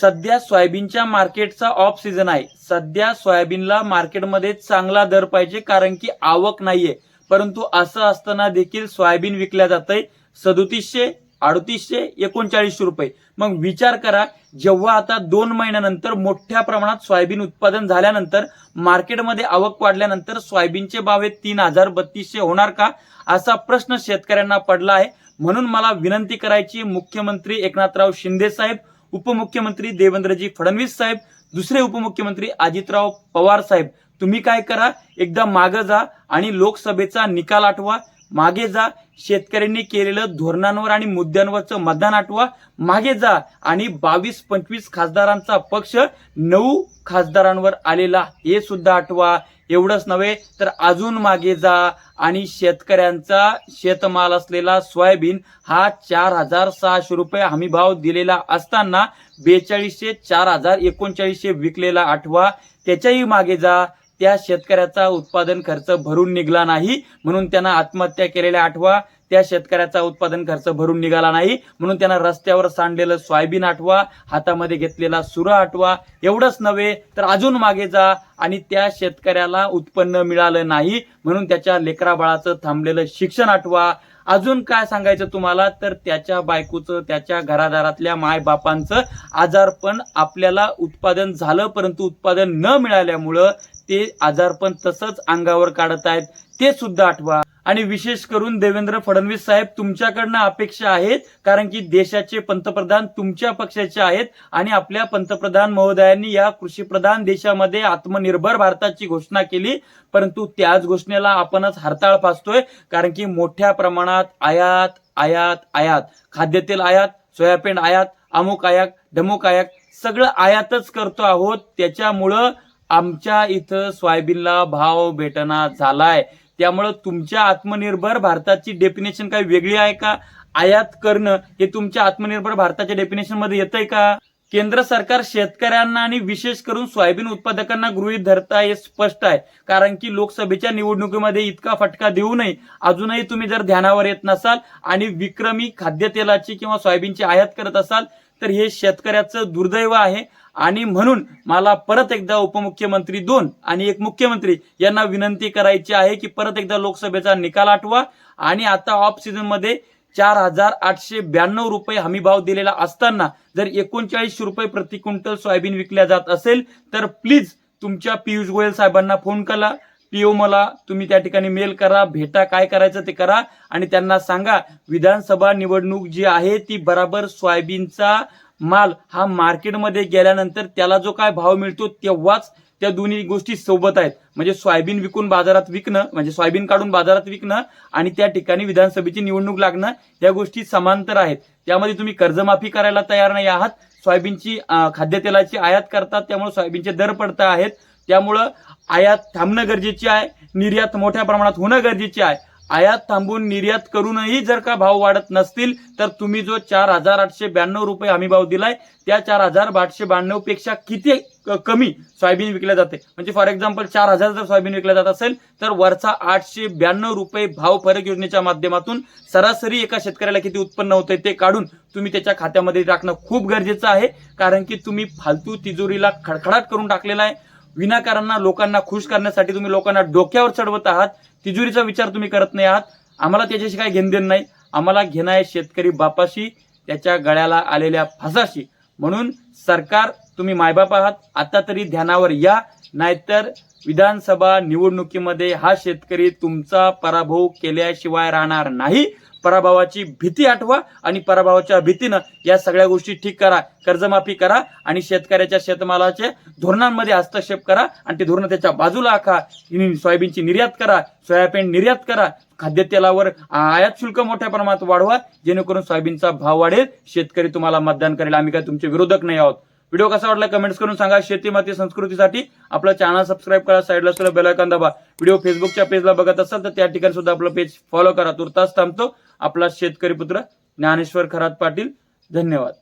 सध्या सोयाबीनच्या मार्केटचा ऑफ सीझन आहे. सध्या सोयाबीनला मार्केटमध्ये चांगला दर पाहिजे कारण की आवक नाहीये. परंतु असं असताना देखील सोयाबीन विकल्या जातंय. सदोतीसशे अडतीसशे एकोणचाळीसशे रुपये. मग विचार करा जेव्हा आता दोन महिन्यानंतर मोठ्या प्रमाणात सोयाबीन उत्पादन झाल्यानंतर मार्केटमध्ये आवक वाढल्यानंतर सोयाबीनचे भाव हे तीन हजार बत्तीसशे होणार का? असा प्रश्न शेतकऱ्यांना पडला आहे. म्हणून मला विनंती करायची मुख्यमंत्री एकनाथराव शिंदे साहेब उपमुख्यमंत्री देवेंद्रजी फडणवीस साहेब दुसरे उपमुख्यमंत्री अजितराव पवार साहेब. तुम्ही काय करा एकदा मागं जा आणि लोकसभेचा निकाल आठवा मागे जा शेतकऱ्यांनी केलेलं धोरणांवर आणि मुद्द्यांवरचं मतदान आठवा. मागे जा आणि बावीस पंचवीस खासदारांचा पक्ष नऊ खासदारांवर आलेला हे सुद्धा आठवा. एवढंच नव्हे तर अजून मागे जा आणि शेतकऱ्यांचा शेतमाल असलेला सोयाबीन हा चार हजार सहाशे रुपये हमी भाव दिलेला असताना बेचाळीसशे चार हजार एकोणचाळीसशे विकलेला आठवा. त्याच्याही मागे जा. त्या शेतकऱ्याचा उत्पादन खर्च भरून निघाला नाही म्हणून त्यांना आत्महत्या केलेल्या आठवा. त्या शेतकऱ्याचा उत्पादन खर्च भरून निघाला नाही म्हणून त्यांना रस्त्यावर सांडलेलं सोयाबीन आठवा हातामध्ये घेतलेला सुरा आठवा. एवढंच नव्हे तर अजून मागे जा आणि त्या शेतकऱ्याला उत्पन्न मिळालं नाही म्हणून त्याच्या लेकरा बाळाचं थांबलेलं शिक्षण आठवा. अजून काय सांगायचं तुम्हाला? तर त्याच्या बायकोचं त्याच्या घरादारातल्या मायबापांचं आजारपण आपल्याला उत्पादन झालं परंतु उत्पादन न मिळाल्यामुळं ते आजारपण तसंच अंगावर काढत आहेत ते सुद्धा आठवा. आणि विशेष करून देवेंद्र फडणवीस साहेब तुमच्याकडनं अपेक्षा आहेत कारण की देशाचे पंतप्रधान तुमच्या पक्षाचे आहेत आणि आपल्या पंतप्रधान महोदयांनी या कृषीप्रधान देशामध्ये आत्मनिर्भर भारताची घोषणा केली. परंतु त्याच घोषणेला आपणच हरताळ फासतोय कारण की मोठ्या प्रमाणात आयात आयात आयात. खाद्यतेल आयात सोयाबीन आयात अमुक आयात ढमुक आयात सगळं आयातच करतो आहोत. त्याच्यामुळं आमच्या इथं सोयाबीनला भाव भेटना झालाय. त्यामुळं तुमच्या आत्मनिर्भर भारताची डेफिनेशन काही वेगळी आहे का? आयात करणं हे तुमच्या आत्मनिर्भर भारताच्या डेफिनेशनमध्ये येतंय का? केंद्र सरकार शेतकऱ्यांना आणि विशेष करून सोयाबीन उत्पादकांना गृहीत धरता हे स्पष्ट आहे. कारण की लोकसभेच्या निवडणुकीमध्ये इतका फटका देऊ नये. अजूनही तुम्ही जर ध्यानावर येत नसाल आणि विक्रमी खाद्यतेलाची किंवा सोयाबीनची आयात करत असाल तर हे शेतकऱ्याचं दुर्दैव आहे. आणि म्हणून मला परत एकदा उपमुख्यमंत्री दोन आणि एक मुख्यमंत्री यांना विनंती करायची आहे की परत एकदा लोकसभेचा निकाल आठवा. आणि आता ऑफ सीझनमध्ये चार हजार आठशे ब्याण्णव रुपये हमी भाव दिलेला असताना जर एकोणचाळीस रुपये प्रति क्विंटल सोयाबीन विकल्या जात असेल तर प्लीज तुमच्या पियुष गोयल साहेबांना फोन करा. पीओ मला तुम्ही त्या ठिकाणी मेल करा भेटा काय करायचं ते करा. आणि त्यांना सांगा विधानसभा निवडणूक जी आहे ती बराबर सोयाबीनचा माल हा मार्केटमध्ये गेल्यानंतर त्याला जो काय भाव मिळतो तेव्हाच त्या दोन्ही गोष्टी सोबत आहेत. म्हणजे सोयाबीन विकून बाजारात विकणं म्हणजे सोयाबीन काढून बाजारात विकणं आणि त्या ठिकाणी विधानसभेची निवडणूक लागणं या गोष्टी समांतर आहेत. त्यामध्ये तुम्ही कर्जमाफी करायला तयार नाही आहात. सोयाबीनची खाद्यतेलाची आयात करतात त्यामुळे सोयाबीनचे दर पडत आहेत. त्यामुळं आयात थांबणं गरजेची आहे. निर्यात मोठ्या प्रमाणात होणं गरजेचे आहे. आयात थांबून निर्यात करूनही जर का भाव वाढत नसतील तर तुम्ही जो चार हजार आठशे ब्याण्णव रुपये हमी भाव दिलाय त्या चार हजार आठशे ब्याण्णवपेक्षा किती कमी सोयाबीन विकल्या जाते? म्हणजे फॉर एक्झाम्पल चार हजार जर सोयाबीन विकल्या जात असेल तर वरचा आठशे ब्याण्णव रुपये भाव फरक योजनेच्या माध्यमातून सरासरी एका शेतकऱ्याला किती उत्पन्न होते ते काढून तुम्ही त्याच्या खात्यामध्ये टाकणं खूप गरजेचं आहे कारण की तुम्ही फालतू तिजोरीला खडखडाट करून टाकलेला आहे. विनाकारांना लोकांना खुश करण्यासाठी तुम्ही लोकांना डोक्यावर चढवत आहात. तिजोरीचा विचार तुम्ही करत नाही आहात. आम्हाला त्याच्याशी काही घेणदेण नाही. आम्हाला घेणं आहे शेतकरी बापाशी त्याच्या गळ्याला आलेल्या फासाशी. म्हणून सरकार तुम्ही मायबाप आहात. आता तरी ध्यानावर या. नाहीतर विधानसभा निवडणुकीमध्ये हा शेतकरी तुमचा पराभव केल्याशिवाय राहणार नाही. पराभवाची भीती आठवा आणि पराभवाच्या भीतीनं या सगळ्या गोष्टी ठीक करा. कर्जमाफी करा आणि शेतकऱ्याच्या शेतमालाच्या धोरणांमध्ये हस्तक्षेप करा आणि ते धोरण त्याच्या बाजूला आखा. सोयाबीनची निर्यात करा सोयाबीन निर्यात करा. खाद्यतेलावर आयात शुल्क मोठ्या प्रमाणात वाढवा जेणेकरून सोयाबीनचा भाव वाढेल. शेतकरी तुम्हाला मतदान करेल. आम्ही काय तुमचे विरोधक नाही आहोत. व्हिडिओ कसा वाटला कमेंट्स करून सांगा. शेती माती संस्कृतीसाठी आपला चॅनल सबस्क्राईब करा. साईडला असलेला बेल दाबा. व्हिडिओ फेसबुकच्या पेजला बघत असाल तर त्या ठिकाणी सुद्धा आपलं पेज फॉलो करा. तुर्तास थांबतो. आपला शेतकरी पुत्र ज्ञानेश्वर खरात पाटील. धन्यवाद.